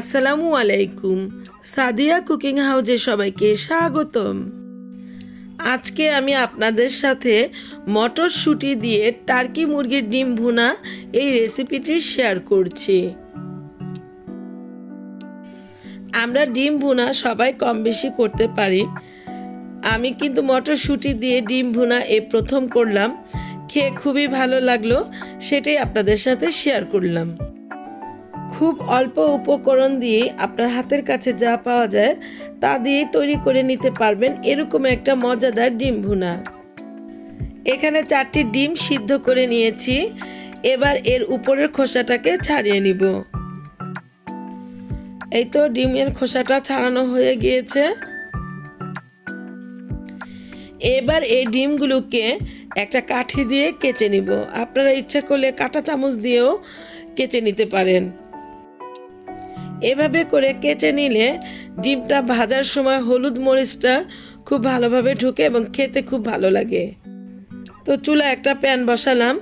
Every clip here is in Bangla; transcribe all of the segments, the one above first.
আসসালামু আলাইকুম। সাদিয়া কুকিং হাউজে সবাইকে স্বাগতম। আজকে আমি আপনাদের সাথে মটরশুঁটি দিয়ে টার্কি মুরগির ডিম ভুনা এই রেসিপিটি শেয়ার করছি। আমরা ডিম ভুনা সবাই কম বেশি করতে পারি। আমি কিন্তু মটরশুঁটি দিয়ে ডিম ভুনা এ প্রথম করলাম। খেয়ে খুবই ভালো লাগল, সেটাই আপনাদের সাথে শেয়ার করলাম। খুব অল্প উপকরণ দিয়ে আপনার হাতের কাছে যা পাওয়া যায় তা দিয়ে তৈরি করে নিতে পারবেন এরকম একটা মজাদার ডিম ভুনা। এখানে চারটি ডিম সিদ্ধ করে নিয়েছি। এবার এর উপরের খোসাটাকে ছাড়িয়ে নিব। এই তো ডিমের খোসাটা ছাড়ানো হয়ে গিয়েছে। এবার এই ডিমগুলোকে একটা কাঠি দিয়ে কেচে নিব। আপনারা ইচ্ছা করলে কাঁটা চামচ দিয়েও কেচে নিতে পারেন। এভাবে করে কেচে নিলে ডিমটা ভাজার সময় হলুদ মরিচটা খুব ভালোভাবে ঢুকে এবং খেতে খুব ভালো লাগে। তো চুলা একটা প্যান বসালাম।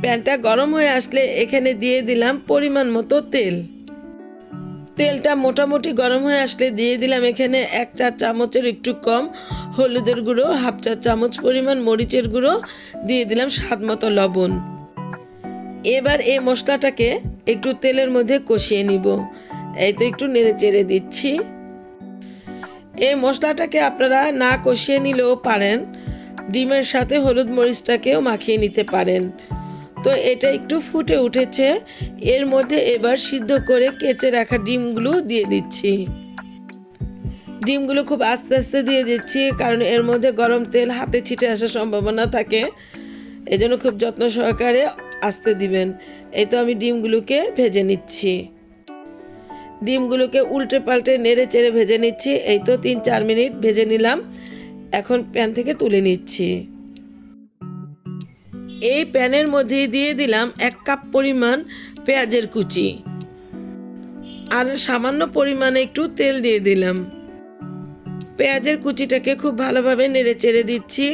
প্যানটা গরম হয়ে আসলে এখানে দিয়ে দিলাম পরিমাণ মতো তেল। তেলটা মোটামুটি গরম হয়ে আসলে দিয়ে দিলাম এখানে এক চা চামচের একটু কম হলুদের গুঁড়ো, হাফ চা চামচ পরিমাণ মরিচের গুঁড়ো, দিয়ে দিলাম স্বাদ মতো লবণ। এবার এই মশলাটাকে একটু তেলের মধ্যে কষিয়ে নিব। এই তো একটু নেড়ে চেড়ে দিচ্ছি। এই মশলাটাকে আপনারা না কষিয়ে নিলেও পারেন। ডিমের সাথে হলুদ মরিচটাকেও মাখিয়ে নিতে পারেন। তো এটা একটু ফুটে উঠেছে। এর মধ্যে এবার সিদ্ধ করে কেচে রাখা ডিমগুলো দিয়ে দিচ্ছি। ডিমগুলো খুব আস্তে আস্তে দিয়ে দিচ্ছি, কারণ এর মধ্যে গরম তেল হাতে ছিটে আসার সম্ভাবনা থাকে। এজন্য খুব যত্ন সহকারে আস্তে দিবেন। এই তো আমি ডিমগুলোকে ভেজে নিচ্ছি। ডিমগুলোকে উল্টে পাল্টে নেড়ে চেড়ে ভেজে নিচ্ছি। এই তো তিন চার মিনিট ভেজে নিলাম। এখন প্যান থেকে তুলে নিচ্ছি। এই প্যানের মধ্যে দিয়ে দিলাম এক কাপ পরিমাণ পেঁয়াজের কুচি। আর সামান্য পরিমাণে একটু তেল দিয়ে দিলাম। পেঁয়াজের কুচিটাকে খুব ভালোভাবে নেড়ে চেড়ে দিচ্ছি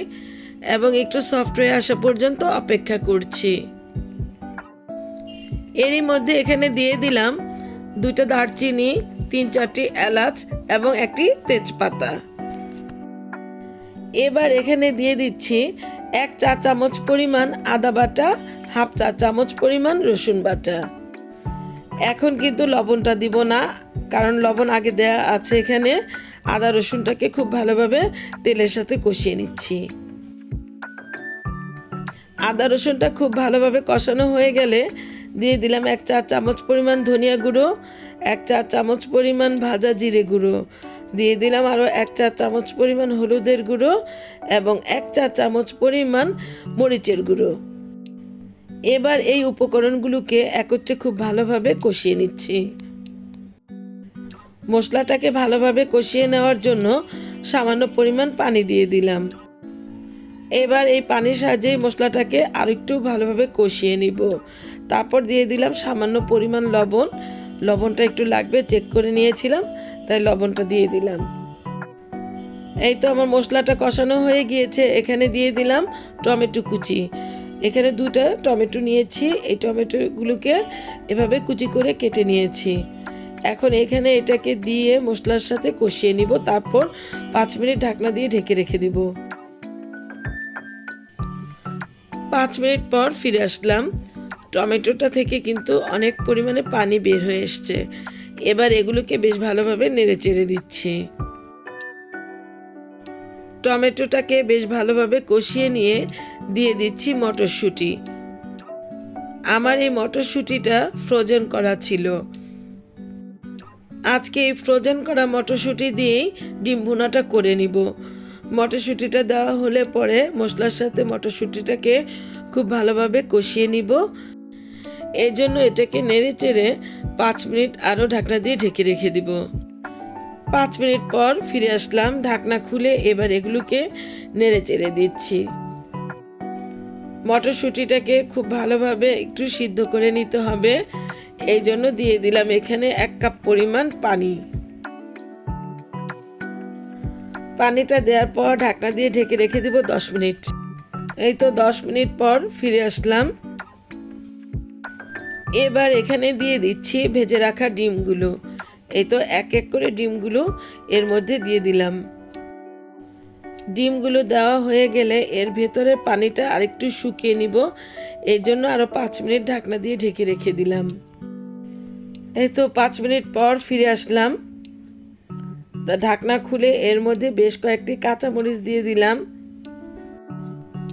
এবং একটু সফট হয়ে আসা পর্যন্ত অপেক্ষা করছি। এরই মধ্যে এখানে দিয়ে দিলাম দুটো দারচিনি, তিন চারটি এলাচ এবং একটি তেজপাতা। এবার এখানে দিয়ে দিচ্ছি এক চা চামচ পরিমাণ আদা বাটা, হাফ চা চামচ পরিমাণ রসুন বাটা। এখন কিন্তু লবণটা দিব না, কারণ লবণ আগে দেয়া আছে এখানে। আদা রসুনটাকে খুব ভালোভাবে তেলের সাথে কষিয়ে নিচ্ছি। আদা রসুনটা খুব ভালোভাবে কষানো হয়ে গেলে দিয়ে দিলাম এক চা চামচ পরিমাণ ধনিয়া গুঁড়ো, এক চা চামচ পরিমাণ ভাজা জিরে গুঁড়ো। দিয়ে দিলাম আরও এক চা চামচ পরিমাণ হলুদের গুঁড়ো এবং এক চা চামচ পরিমাণ মরিচের গুঁড়ো। এবার এই উপকরণগুলোকে একত্রে খুব ভালোভাবে কষিয়ে নিচ্ছি। মশলাটাকে ভালোভাবে কষিয়ে নেওয়ার জন্য সামান্য পরিমাণ পানি দিয়ে দিলাম। এবার এই পানির সাহায্যে মশলাটাকে আর একটু ভালোভাবে কষিয়ে নিব। তারপর দিয়ে দিলাম সামান্য পরিমাণ লবণ। লবণটা একটু লাগবে চেক করে নিয়েছিলাম, তাই লবণটা দিয়ে দিলাম। এই তো আমার মশলাটা কষানো হয়ে গিয়েছে। এখানে দিয়ে দিলাম টমেটো কুচি। এখানে দুটা টমেটো নিয়েছি। এই টমেটোগুলোকে এভাবে কুচি করে কেটে নিয়েছি। এখন এখানে এটাকে দিয়ে মশলার সাথে কষিয়ে নিব। তারপর পাঁচ মিনিট ঢাকনা দিয়ে ঢেকে রেখে দিব। পাঁচ মিনিট পর ফিরে আসলাম। টমেটোটা থেকে কিন্তু অনেক পরিমাণে পানি বের হয়ে এসছে। এবার এগুলোকে বেশ ভালোভাবে নেড়ে চেড়ে দিচ্ছি। টমেটোটাকে বেশ ভালোভাবে কষিয়ে নিয়ে দিয়ে দিচ্ছি মটরশুঁটি। আমার এই মটরশুঁটিটা ফ্রোজেন করা ছিল। আজকে এই ফ্রোজেন করা মটরশুঁটি দিয়েই ডিম ভুনাটা করে নিব। মটরশুঁটিটা দেওয়া হলে পরে মশলার সাথে মটরশুঁটিটাকে খুব ভালোভাবে কষিয়ে নিব। এই জন্য এটাকে নেড়ে চেড়ে পাঁচ মিনিট আরও ঢাকনা দিয়ে ঢেকে রেখে দিব। পাঁচ মিনিট পর ফিরে আসলাম, ঢাকনা খুলে এবার এগুলোকে নেড়ে চেড়ে দিচ্ছি। মটরশুঁটিটাকে খুব ভালোভাবে একটু সিদ্ধ করে নিতে হবে। এই জন্য দিয়ে দিলাম এখানে এক কাপ পরিমাণ পানি। পানিটা দেওয়ার পর ঢাকনা দিয়ে ঢেকে রেখে দিব দশ মিনিট। এই তো দশ মিনিট পর ফিরে আসলাম। এবার এখানে দিয়ে দিচ্ছি ভেজে রাখা ডিমগুলো। এই তো এক এক করে ডিমগুলো এর মধ্যে দিয়ে দিলাম। ডিমগুলো দেওয়া হয়ে গেলে এর ভেতরে পানিটা আরেকটু শুকিয়ে নিব। এই জন্য আরও পাঁচ মিনিট ঢাকনা দিয়ে ঢেকে রেখে দিলাম। এই তো পাঁচ মিনিট পর ফিরে আসলাম। ঢাকনা খুলে এর মধ্যে বেশ কয়েকটি কাঁচামরিচ দিয়ে দিলাম।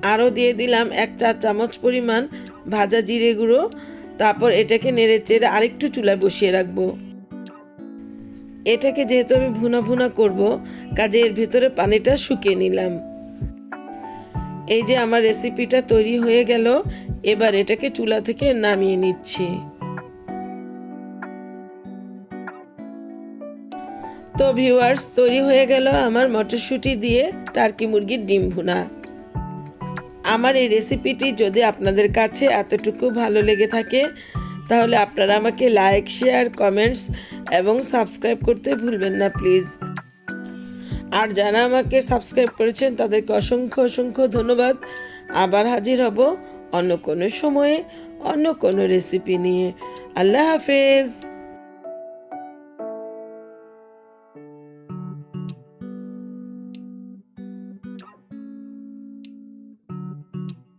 আরও দিয়ে দিলাম এক চা চামচ পরিমাণ ভাজা জিরে গুঁড়ো। তারপর এটাকে নেড়ে চেড়ে আরেকটু চুলায় বসিয়ে রাখব। এটাকে যেহেতু আমি ভুনা ভুনা করব, কাজে এর ভেতরে পানিটা শুকিয়ে নিলাম। এই যে আমার রেসিপিটা তৈরি হয়ে গেল, এবার এটাকে চুলা থেকে নামিয়ে নিচ্ছি। তো ভিউয়ার্স তৈরি হয়ে গেল আমার মটরশুঁটি দিয়ে টার্কি মুরগির ডিম ভুনা। আমার এই রেসিপিটি যদি আপনাদের কাছে এতটুকু ভালো লেগে থাকে, তাহলে আপনারা আমাকে লাইক শেয়ার কমেন্টস এবং সাবস্ক্রাইব করতে ভুলবেন না প্লিজ আর যারা আমাকে সাবস্ক্রাইব করেছেন, তাদেরকে অসংখ্য অসংখ্য ধন্যবাদ। আবার হাজির হব অন্য কোনো সময়ে, অন্য কোনো রেসিপি নিয়ে। আল্লাহ হাফেজ।